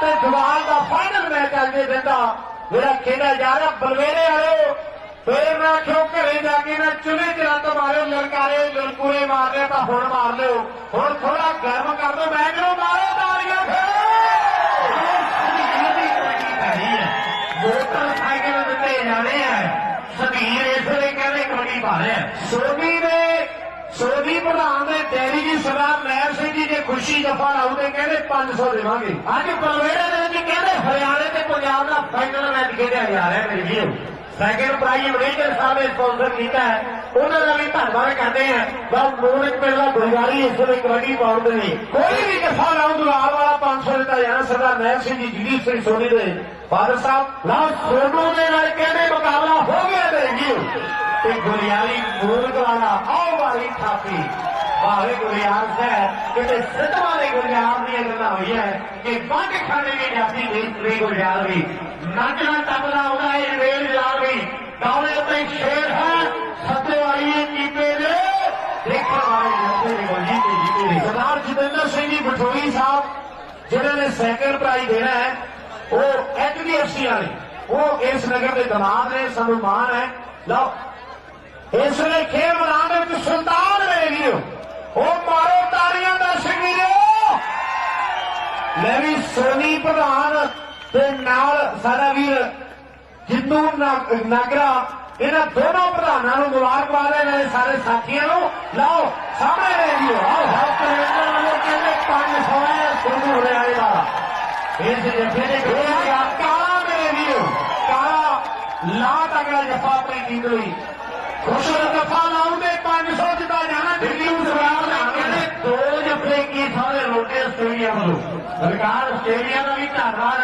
ਤੇ ਜਵਾਲ ਦਾ final match ਅੱਜ ਦੇ ਦਿੰਦਾ। ਜਿਹੜਾ ਖੇਡਿਆ ਜਾ ਰਿਹਾ ਬਲਵੇਰੇ ਵਾਲਿਓ। ਫੇਰ ਨਾ ਕਿਉਂ ਘਰੇ ਜਾ ਕੇ ਨਾ ਚੁਲੇ ਚਰੰਦ ਮਾਰਿਓ, ਲਲਕਾਰੇ, ਲਲਕੂਰੇ ਮਾਰਦੇ ਤਾਂ ਹੁਣ ਮਾਰ ਲਿਓ। ਹੁਣ ਥੋੜਾ ਗਰਮ ਕਰ ਦਿਓ ਮੈਚ ਨੂੰ ਮਾਰੋ ਤਾਲੀਆਂ ਫੇਰ? ਮੋਟਰਸਾਈਕਲ ਦਿੱਤੇ ਜਾਣੇ ਆ ਸਦੀਰ ਇਸ ਲਈ ਕਹਿੰਦੇ ਕਬੱਡੀ ਪਾ ਰਿਹਾ। ਸੋਨੀ ਸੋਨੀ ਪ੍ਰਧਾਨ ਦੇ ਡੈਰੀ ਜੀ ਸਰਦਾਰ ਮਹਿਰ ਸਿੰਘ ਜੀ ਜੇ ਖੁਸ਼ੀ ਜਫਾ ਲਾਉਂਦੇ ਕਹਿੰਦੇ 500 ਦੇਵਾਂਗੇ। ਅੱਜ ਬਲਵੇੜੇ ਦੇ ਵਿੱਚ ਕਹਿੰਦੇ ਹਰਿਆਣੇ ਤੇ ਪੰਜਾਬ ਦਾ ਫਾਈਨਲ ਮੈਚ ਖੇਡਿਆ ਜਾ ਰਿਹਾ ਮੇਰੇ ਵੀਰੋ। ਸੈਕਿੰਡ ਪ੍ਰਾਈਜ਼ ਮੈਨੇਜਰ ਸਾਹਿਬ ਨੇ ਸਪਾਂਸਰ ਕੀਤਾ ਹੈ। ਉਹਨਾਂ ਦਾ ਵੀ ਧੰਨਵਾਦ ਕਰਦੇ ਆ ਬਸ ਮੋਨਕ ਪਿੰਡ ਦਾ ਗੁਰਗਾਰੀ ਇਸ ਵੇਲੇ ਕਬੱਡੀ ਪਾਉਂਦੇ ਨੇ ਕੋਈ ਵੀ ਜਫਾ ਲਾਉਂ ਦੁਆਰ ਵਾਲਾ 500 ਦਿੱਤਾ ਜਾਣਾ ਸਰਦਾਰ ਮਹਿਰ ਸਿੰਘ ਜੀ ਜਗਦੀਪ ਸਿੰਘ ਸੋਨੀ ਦੇ ਫਾਦਰ ਸਾਹਿਬ। ਲਓ ਸੋਨੂ ਦੇ ਨਾਲ ਕਹਿੰਦੇ ਮੁਕਾਬਲਾ ਹੋ ਗਿਆ ਮੇਰੇ ਵੀਰੋ ਤੇ ਗੁਰਿਆਰੀ ਮੂਰਖ ਵਾਲਾ, ਆਓ ਵਾਲੀ ਥਾਪੀ। ਭਾਵੇਂ ਗੁਰਿਆਰ ਸਾਹਿਬ, ਕਿਤੇ ਸਿੱਧਵਾਂ ਦੇ ਗੁਲਿਆਰ ਦੀਆਂ ਗੱਲਾਂ ਹੋਈਆਂ ਕਿ ਬੰਦ ਖਾਣੇ ਦੀ ਜਾਤੀ ਦੇਸ਼ ਦੇ ਗੁਰਿਆਰ ਵੀ। ਨੱਚਣਾ ਟੱਪਦਾ ਆਉਂਦਾ ਇਹ ਰੇਲ ਜਲਾਰ ਵੀ। ਦੌੜੇ ਉੱਤੇ ਸ਼ੇਰ ਹੈ। ਸੱਤੇ ਵਾਲੀ ਇਹ ਦੇਖਣ ਵਾਲੇ ਜੱਥੇ ਦੇ ਗੋਲੀ ਤੇ ਜੀਤੇ ਨੇ। ਸਰਦਾਰ ਜਤਿੰਦਰ ਸਿੰਘ ਜੀ ਬਠੋਈ ਸਾਹਿਬ ਜਿਨ੍ਹਾਂ ਨੇ ਸੈਕੰਡ ਪ੍ਰਾਈਜ਼ ਦੇਣਾ ਹੈ, ਉਹ ਐਚਡੀਐਫਸੀ ਵਾਲੇ। ਉਹ ਇਸ ਨਗਰ ਦੇ ਦਮਾਦ ਨੇ ਸਾਨੂੰ ਮਾਣ ਹੈ। ਲਓ, ਇਸ ਵੇਲੇ ਖੇਡ ਮੈਦਾਨ ਦੇ ਵਿੱਚ ਸੁਲਤਾਨ ਮੇਰੇ ਉਹ। ਮਾਰੋ ਤਾੜੀਆਂ ਦਾ ਵੀਰੋ ਲੈ ਵੀ ਸੋਨੀ ਪ੍ਰਧਾਨ ਤੇ ਨਾਲ ਸਾਡਾ ਵੀਰ ਜਿੰਦੂ ਨਾਗਰਾ ਇਹਨਾਂ ਦੋਨੋਂ ਪ੍ਰਧਾਨਾਂ ਨੂੰ ਮੁਬਾਰਕਬਾਦ ਹੈ, ਇਹਨਾਂ ਦੇ ਸਾਰੇ ਸਾਥੀਆਂ ਨੂੰ। ਲਓ, ਸਾਹਮਣੇ ਲੈ ਜਿਓ ਆਓ। ਹੱਥ ਰੇਂਦਰ ਵੱਲੋਂ ਕਹਿੰਦੇ 500 ਹੈ, ਸੋਨੂ ਹਰਿਆਣੇ ਦਾ। ਇਸ ਜੱਫੇ ਦੇ ਖੇਡਿਆ ਕਾਲਾ ਮੇਰੇ ਵੀਰੋ ਕਾਲਾ ਲਾ ਤਗੜਾ ਜੱਫਾ ਆਪਣੀ ਟੀਮ ਲਈ। ਖੁਸ਼ ਜੱਫਾ ਲਾਉਂਦੇ 500 ਜਿੱਤਾ ਜਾਣਾ, ਦਿੱਲੀ ਨੂੰ ਸਵਾਲ ਕਹਿੰਦੇ ਦੋ ਜੱਫੇ ਕੀ ਸਾਰੇ ਰੋਕੇ ਆਸਟ੍ਰੇਲੀਆ ਵੱਲੋਂ। ਸਰਕਾਰ ਆਸਟ੍ਰੇਲੀਆ ਦਾ ਵੀ ਧੰਨਵਾਦ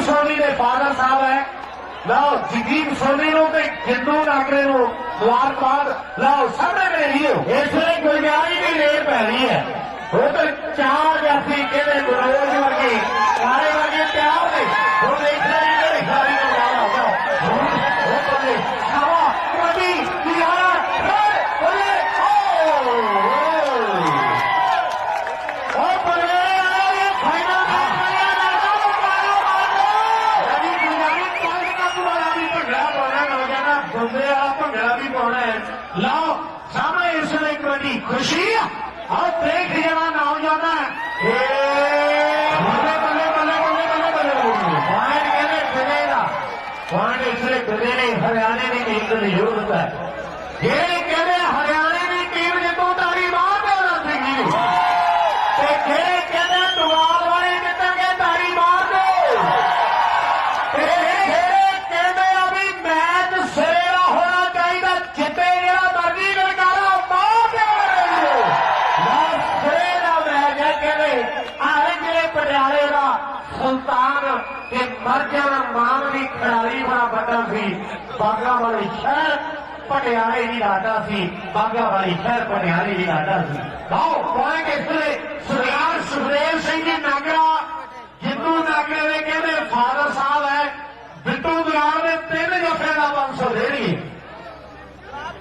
ਜਗਦੀਪ ਸੋਨੀ ਦੇ ਫਾਦਰ ਸਾਹਿਬ ਹੈ। ਲਓ ਜਗਦੀਪ ਸੋਨੀ ਨੂੰ ਤੇ ਜਿੰਦੂ ਨਾਗਰੇ ਨੂੰ ਮੁਬਾਰਕਬਾਦ। ਲਓ, ਸਾਹਮਣੇ ਮੇਰੇ ਵੀਰੋ, ਇਸ ਵੇਲੇ ਗੁਲਜਾਰੀ ਦੀ ਰੇਡ ਪੈ ਰਹੀ ਹੈ। ਉਹ ਤੇ ਚਾਰ ਜਾਫੀ ਕਹਿੰਦੇ ਗੁਰੋਜ ਵਰਗੇ ਸਾਰੇ ਵਰਗੇ ਪਿਆਰ ਨੇ ਹੁਣ હવે આને નહીં એકદમ યોગ થાય جان کہ مر جان مان بھی کھڑاری بڑا بڑا سی باغا والی شہر پٹیالے ہی لاتا سی باغا والی شہر پٹیالے ہی لاتا سی آؤ پوائنٹ اس لیے سرکار سکھدیو سنگھ ناگرا جدو ناگرے نے کہتے فادر صاحب ہے بٹو دلال نے تین جفے کا پانچ سو دے رہی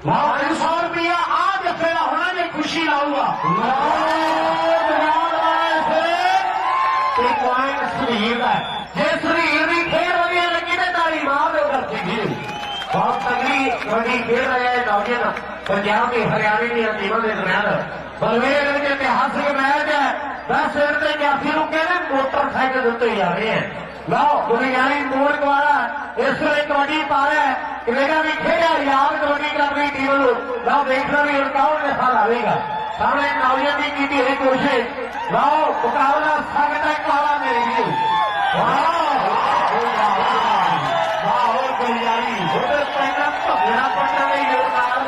لاؤ تین سو روپیہ آ جفے کا ہونا خوشی لاؤ گا ਤੇ ਪੁਆਇੰਟ ਸਰੀਰ ਦਾ ਜੇ ਸਰੀਰ ਦੀ ਖੇਡ ਵਧੀਆ ਲੱਗੀ ਤੇ ਤਾੜੀ ਮਾਰ ਦਿਓ ਕਰ ਜੀ ਬਹੁਤ ਤਗੜੀ ਕਬੱਡੀ ਖੇਡ ਰਿਹਾ ਹੈ ਨੌਜਵਾਨ ਪੰਜਾਬ ਤੇ ਹਰਿਆਣੇ ਦੀਆਂ ਟੀਮਾਂ ਦੇ ਦਰਮਿਆਨ ਬਲਵੇਰ ਦੇ ਇਤਿਹਾਸਕ ਮੈਚ ਹੈ। 10 ਸਿਰ ਤੇ ਜਾਫੀ ਨੂੰ ਕਹਿੰਦੇ ਮੋਟਰਸਾਈਕਲ ਦੇ ਉੱਤੇ ਜਾ ਰਹੇ ਹੈ? ਲਓ, ਦੁਨੀਆਈ ਮੋੜ ਦੁਆਰਾ ਇਸ ਵੇਲੇ ਕਬੱਡੀ ਪਾ ਰਿਹਾ ਹੈ। ਕੈਨੇਡਾ ਵੀ ਖੇਡਿਆ ਯਾਦ ਕਬੱਡੀ ਕਰ ਰਹੀ ਟੀਮ ਨੂੰ। ਲਓ, ਦੇਖਣਾ ਵੀ ਹੁਣ ਕੌਣ ਨੇ ਆਵੇਗਾ ਸਾਹਮਣੇ ਨੌਜਵਾਨ ਦੀ ਕੀਤੀ ਹੈ ਕੋਸ਼ਿਸ਼। ਲਓ ਮੁਕਾਬਲਾ ਸਕਦਾ ਕਾਲਾ ਮੇਰੇ ਵੀਰ ਵਾਹ ਹੋਰ ਦੁਨੀਆਈ ਉਹਦੇ ਪੈਣਾ ਭੰਗੜਾ ਪੱਟਾ ਦੇ ਜੋਰ ਨਾਲ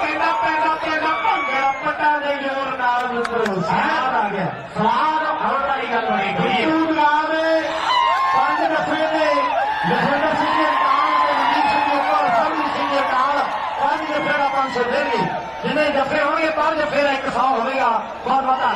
ਪੈਣਾ ਪੈਣਾ ਪੈਣਾ ਭੰਗੜਾ ਪੱਟਾ ਦੇ ਜੋਰ ਨਾਲ ਮਿੱਤਰੋ ਸਵਾਦ ਆ ਗਿਆ ਸਵਾਦ ਆਉਣ ਵਾਲੀ ਗੱਲ ਬਣੀ ਗਈ ਤੂੰ ਪੰਜ ਦਫੇ ਦੇ ਲਖਵਿੰਦਰ ਸਿੰਘ ਦੇ ਨਾਲ ਤੇ ਮਨਦੀਪ ਸਿੰਘ ਦੇ ਉੱਪਰ ਸਰਬਜੀਤ ਸਿੰਘ ਦੇ ਨਾਲ ਪੰਜ ਦਫੇ ਦਾ 500 ਦੇਣਗੇ ਜਿੰਨੇ ਦਫੇ ਹੋਣਗੇ ਪੰਜ ਦਫੇ ਦਾ 100 ਹੋਵੇਗਾ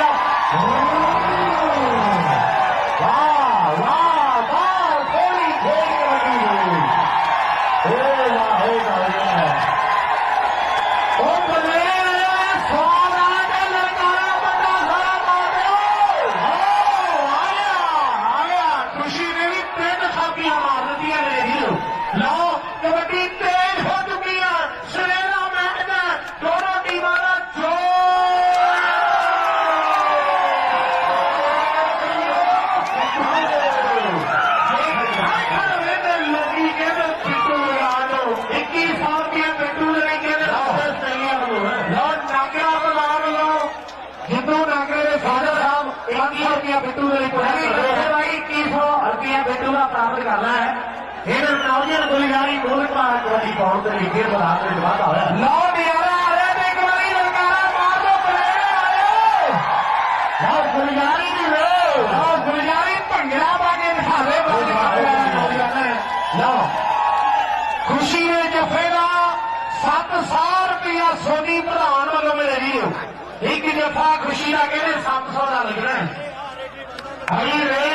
ਕਰਨਾ ਹੈ ਇਹਨਾਂ ਨੌਜਵਾਨ ਗੁਲਜ਼ਾਰੀ ਮੋਹਨ ਪਾਰ ਕਬੱਡੀ ਪਾਉਣ ਦੇ ਲਈ ਫਿਰ ਬੁਲਾ ਕੇ ਵਾਦਾ ਹੋਇਆ ਲਓ ਨਿਆਰਾ ਆ ਰਿਹਾ ਤੇ ਇੱਕ ਵਾਰੀ ਲਲਕਾਰਾ ਮਾਰ ਦੋ ਪਲੇਅਰ ਆਇਓ ਲਓ ਗੁਲਜ਼ਾਰੀ ਦੀ ਲਓ ਲਓ ਗੁਲਜ਼ਾਰੀ ਭੰਗੜਾ ਪਾ ਕੇ ਦਿਖਾਵੇ ਲਓ ਖੁਸ਼ੀ ਦੇ ਜਫੇ ਦਾ 700 ਰੁਪਿਆ ਸੋਨੀ ਪ੍ਰਧਾਨ ਵੱਲੋਂ ਮੇਰੇ ਵੀਰੋ ਇੱਕ ਜਫਾ ਖੁਸ਼ੀ ਦਾ ਕਹਿੰਦੇ 700 ਦਾ ਲੱਗਣਾ ਹੈ ਅਈ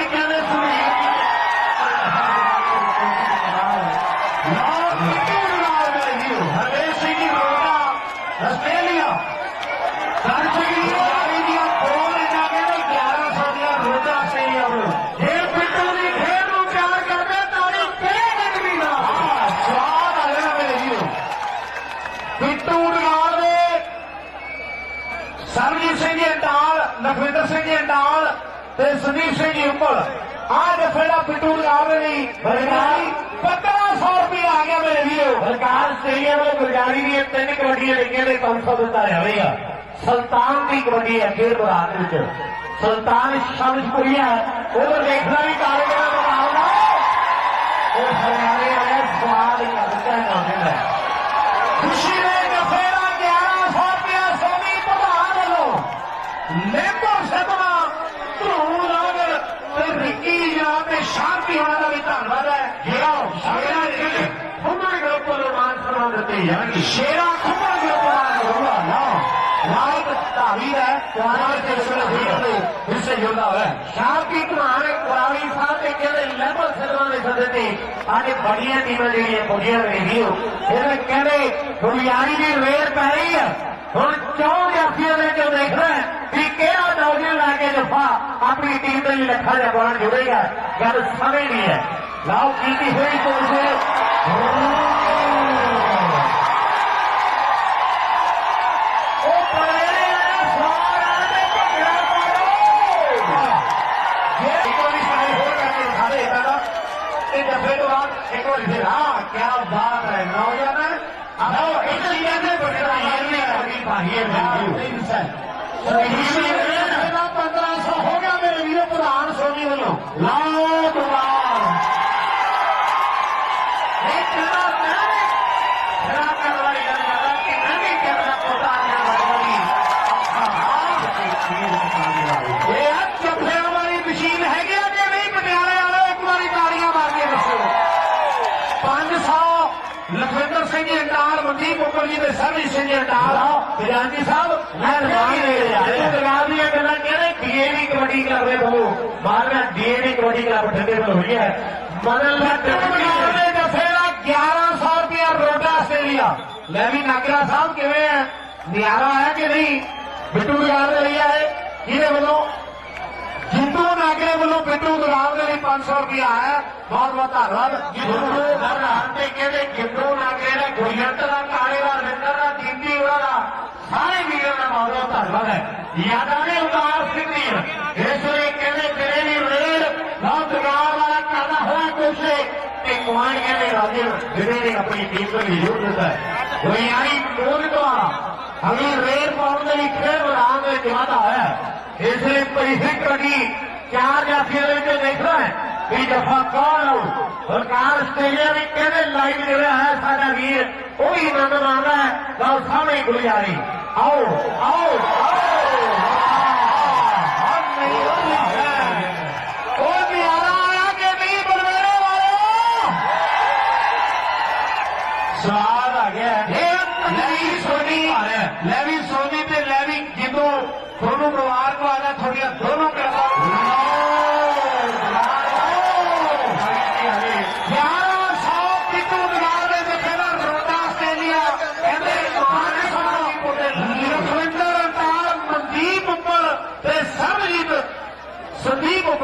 ਤੇ ਸੰਦੀਪ ਸਿੰਘ ਜੀ ਉੱਪਰ ਜਫੇੜਾ ਪਿੱਟੂ ਨਾਲ ਲਈ ਬਰਗਾਰੀ 1500 ਰੁਪਏ ਆ ਗਿਆ ਮੇਰੇ ਵੀਰੋ। ਸਰਕਾਰ ਆਸਟ੍ਰੇਲੀਆ ਵੱਲੋਂ ਬਰਗਾਰੀ ਦੀਆਂ ਤਿੰਨ ਕਬੱਡੀਆਂ ਲਿਖੀਆਂ ਨੇ 500 ਦਿੱਤਾ ਜਾਵੇਗਾ ਸੁਲਤਾਨ ਦੀ ਕਬੱਡੀ ਹੈ ਖੇਡ ਮੈਦਾਨ ਵਿੱਚ। ਸੁਲਤਾਨ ਸ਼ਮਸ਼ਪੁਰੀਆ ਉਹ ਦੇਖਦਾ ਵੀ ਕਾਲੇ ਦਾ ਮੁਕਾਬਲਾ ਉਹ ਹਰਿਆਣੇ ਵਾਲੇ ਸਵਾਲ ਹੀ ਕਰਦਾ ਹੈ। ਖੁਸ਼ੀ نہیں پی رہی ہے۔ جو دیکھ رہے لا کے جفا اپنی ٹیم کے لکھا جا جڑے گا۔ گل سمجھ نہیں ہے۔ لاؤ کی ہوئی کوشش ਨੇ ਅਗੀ ਭਾਈ ਹੈ। ਮੈਨੂੰ ਸਹੀ ਦਾ 1500 ਹੋ ਗਿਆ ਮੇਰੇ ਵੀਰੋ ਪ੍ਰਧਾਨ ਸੋਨੀ ਵੱਲੋਂ। ਲਾਓ میرے سب سینئر نال آ بجانتی صاحب، میں دربار دیا گلا کہنا D A V kabaddi club دے بولو مارنا D A V kabaddi club بٹھنڈے میں ہوئی ہے۔ مدن دفے گیارہ سو روپیہ روڈا آسٹریلیا۔ میں بھی ناگرا صاحب کیویں ہے نیارا ہے کہ نہیں؟ بٹو یاد رہی ہے یہ بولو جیتو ناگرے والوں پیٹو گلاب نے پانچ سو روپیہ آیا۔ بہت بہت دھنواد جیتو ہر ہر ٹیکے نے جیتو ناگرے نے گوئیاں ਸਾਰੇ ਵੀਰਾਂ ਦਾ ਬਹੁਤ ਬਹੁਤ ਧੰਨਵਾਦ ਹੈ। ਯਾਦਾਂ ਨੇ ਉਤਾਰ ਸਿੱਧੀਆਂ ਇਸ ਲਈ ਕਹਿੰਦੇ ਤੇਰੇ ਵੀ ਰੇਡ ਬਹੁਤ ਦੁਕਾਨ ਵਾਲਾ ਕਰਦਾ ਹੋਇਆ ਕੁਛ ਤੇ ਕੁਆਨ ਕਹਿੰਦੇ ਰਾਜੇ ਜਿਹੜੇ ਨੇ ਆਪਣੀ ਟੀਮ ਤੋਂ ਯੂਜ਼ ਦਿੱਤਾ ਹੈ। ਉਹ ਯਾਰੀ ਕੋਲ ਦੁਆਰਾ ਅਗਲੀ ਰੇਡ ਪਾਉਣ ਦੇ ਲਈ ਖੇਡ ਮੈਦਾਨ ਦੇ ਵਿੱਚ ਵਾਧਾ ਹੈ। ਇਸ ਲਈ ਪੈਸੇ ਕੜੀ ਚਾਰ ਜਾਫੀਆਂ ਦੇ ਵਿੱਚ ਦੇਖਣਾ ਹੈ ਵੀ ਜਫਾ ਕੌਣ ਆਉ ਸਰਕਾਰ ਆਸਟ੍ਰੇਲੀਆ ਵੀ ਕਹਿੰਦੇ ਲਾਈਵ ਜਿਹੜਾ ਹੈ, ਸਾਡਾ ਵੀਰ, ਉਹ ਵੀ ਆਨੰਦ ਮਾਣਦਾ ਹੈ। ਲਓ ਸਾਹਮਣੇ ਗੁਲਿਆਰੀ out, out.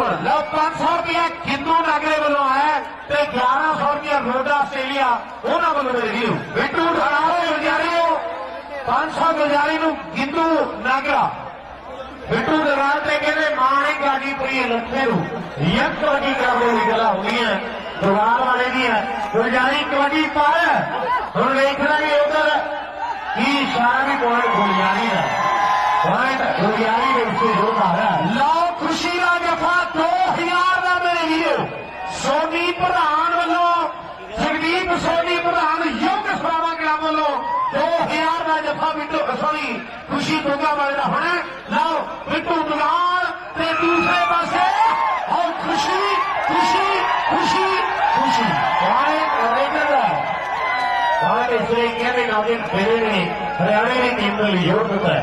ਲਓ। 500 ਰੁਪਇਆ ਕਿੰਨੂ ਨਾਗਰੇ ਵੱਲੋਂ ਆਇਆ ਤੇ 1100 ਰੁਪਇਆ ਰੋਡਾ ਆਸਟ੍ਰੇਲੀਆ, ਉਹਨਾਂ ਵੱਲੋਂ ਮੇਰੇ ਰਹੀ ਬਿੱਟੂ ਠਾਣਾਓ ਗੁਰਜਾਰੀਓ 500 ਗੁਰਜਾਰੀ ਨੂੰ ਗਿੰਦੂ ਨਾਗਰਾ। ਬਿੱਟੂ ਦੇ ਤੇ ਕਹਿੰਦੇ ਮਾਣੇ ਗਾਜੀ ਪਈ ਲੱਖੇ ਨੂੰ ਯਕ ਕਬੱਡੀ ਕਰਦੇ ਦੀ ਗੱਲਾਂ ਹੋਈਆਂ ਦਰਬਾਰ ਵਾਲੇ ਦੀਆਂ ਗੁਰਜਾਰੀ ਕਬੱਡੀ ਪਰ ਹੁਣ ਵੇਖਣਾ ਵੀ ਉਧਰ ਕੀ ਇਸ਼ਾਰਾ ਵੀ ਪੁਆਇੰਟ ਗੁਰਜਾਰੀ ਦਾ। ਪੁਆਇੰਟ ਗੁਰਜਾਰੀ ਦੇ ਵਿੱਚ ਜੋਤਾ ਹੈ। ਲਓ خوشی کا جفا دو ہزار کا میرے ویو سونی پردھان والوں جگدیپ سونی پردھان یوگ سراوا کلب والوں دو ہزار کا جفا بٹو سوری خوشی گوگا والے کا ہونا لو بٹو بلال دوسرے پاس اور خوشی خوشی خوشی خوشی ہمارے اس نے ہریانے ٹیم نے لیے ہوتا ہے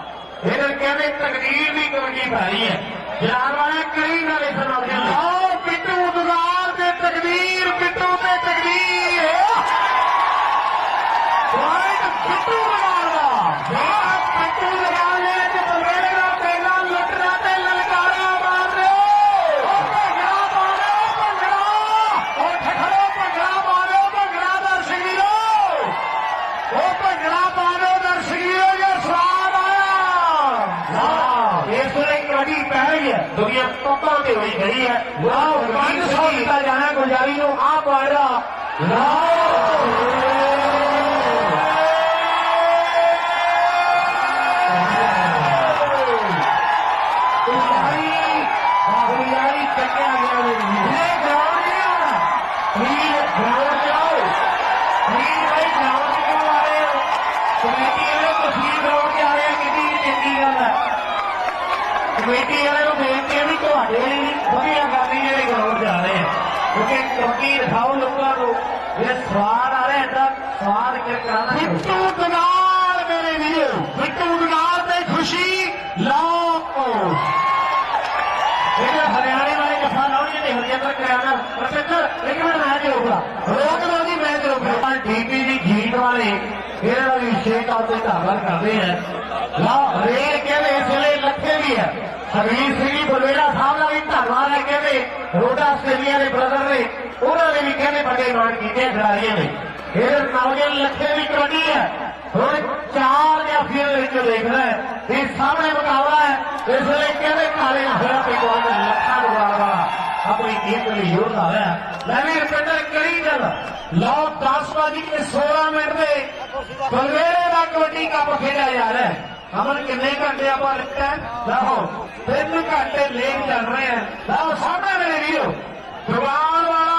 ਇਹਨਾਂ ਕਹਿੰਦੇ ਤਕਦੀਰ ਦੀ ਕਬੱਡੀ ਭਾਰੀ ਹੈ। ਯਾਰ ਵਾਲਾ ਕਈ ਨਾਲ ਇਸ ਨਾਲ ਆਓ ਪਿੱਟੂ ਦੁਗਾਰ ਤੇ ਤਕਦੀਰ। ਗੁਜਾਰੀ ਚੱਕਿਆ ਗਿਆ ਇਹ ਗਰਾਊਂਡ ਗਿਆ ਇਹ ਗਰਾਊਂਡ ਜਾਓ ਵੀਰ ਭਾਈ ਗਰਾਊਂਡ ਕਿਉਂ ਆ ਰਹੇ ਹੋ ਕਮੇਟੀ ਵਾਲੇ ਤੁਸੀਂ ਗਰਾਊਂਡ ਤੇ ਰਹੇ ਹੋ ਕਿੰਨੀ ਚੰਗੀ ਗੱਲ ਹੈ ਕਮੇਟੀ ਵਾਲੇ ਨੂੰ ਬੇਨਤੀ ਹੈ ਵੀ ਤੁਹਾਡੇ ਲਈ ਵਧੀਆ ਕਰਨੀ ਜਿਹੜੇ ਗਰਾਊਂਡ ਜਾ ਰਹੇ ਆ ਕਿਉਂਕਿ ਕਬੱਡੀ ਦਿਖਾਓ ਲੋਕਾਂ ਨੂੰ ਇਹ ਸਵਾਦ ਆ ਰਿਹਾ ਤਾਂ ਸਵਾਦ ਕਰ ਕਰਾਣਾ ਬਿੱਟੂ ਦਗਾਲ ਮੇਰੇ ਵੀਰ ਬਿੱਟੂ ਦਗਾਲ ਤੇ ਖੁਸ਼ੀ ਲਾਓ ਇਹਦਾ ਹਰਿਆਣੇ ਵਾਲੇ ਜਫਾ ਲਾਉਣਗੇ ਤੇ ਹਰਿਆਣਾ ਕਰਿਆਣਾ ਪ੍ਰੋਫੈਸਰ ਇੱਕ ਮਿੰਟ ਮੈਚ ਹੋਊਗਾ ਰੋਕ ਲਓ ਜੀ ਮੈਚ ਹੋਊਗਾ ਡੀਪੀ ਦੀ ਜੀਤ ਵਾਲੇ ਇਹਨਾਂ ਦੀ ਵੀ ਵਿਸ਼ੇਸ਼ ਤੌਰ ਤੇ ਧੰਨਵਾਦ ਕਰਦੇ ਹੈ। ਲਓ, ਰੇਲ ਕਹਿੰਦੇ ਇਸ ਵੇਲੇ ਲੱਖੇ ਵੀ ਹੈ? ਹਰਵੀਰ ਸਿੰਘ ਜੀ ਬਲਵੇੜਾ ਸਾਹਿਬ ਦਾ ਵੀ ਧੰਨਵਾਦ ਹੈ ਕਹਿੰਦੇ ਰੋਡਾ ਆਸਟ੍ਰੇਲੀਆ ਦੇ ਬ੍ਰਦਰ ਨੇ, ਉਹਨਾਂ ਨੇ ਵੀ ਕਹਿੰਦੇ ਵੱਡੇ ਮਾਣ ਕੀਤੇ ਖਿਡਾਰੀਆਂ ਨੇ ਇਹ ਨੌਜਵਾਨ ਲੱਖੇ ਵੀ ਕਬੱਡੀ ਹੈ। ਹੁਣ ਚਾਰ ਜਾਂ ਫਿਰ ਵਿੱਚ ਦੇਖਣਾ ਹੈ। ਇਹ ਸਾਹਮਣੇ ਮੁਕਾਬਲਾ ਹੈ। ਇਸ ਵੇਲੇ ਕਹਿੰਦੇ ਕਾਲੇ ਹਰਾ ਹੋਇਆ ਵਾਲਾ ਆਪਣੀ ਟੀਮ ਦੇ ਲਈ ਯੋਧਾ ਹੋਇਆ ਲੈ ਵੀ ਰੁਪਿੰਦਰ ਕਰੀ ਗੱਲ ਲਓ 10 ਵਜੇ ਕੇ 16 ਮਿੰਟ ਦੇ ਬਲਵੇੜੇ ਦਾ ਕਬੱਡੀ ਕੱਪ ਖੇਡਿਆ ਜਾ ਰਿਹਾ ਹੈ। ਅਮਨ, ਕਿੰਨੇ ਘੰਟੇ ਆਪਾਂ ਲਿਖਤਾ ਲਓ, ਤਿੰਨ ਘੰਟੇ ਲੇਟ ਚੱਲ ਰਹੇ ਆ ਲਓ, ਸਾਹਮਣੇ ਮੇਰੇ ਵੀਰੋ ਜਵਾਨ ਵਾਲਾ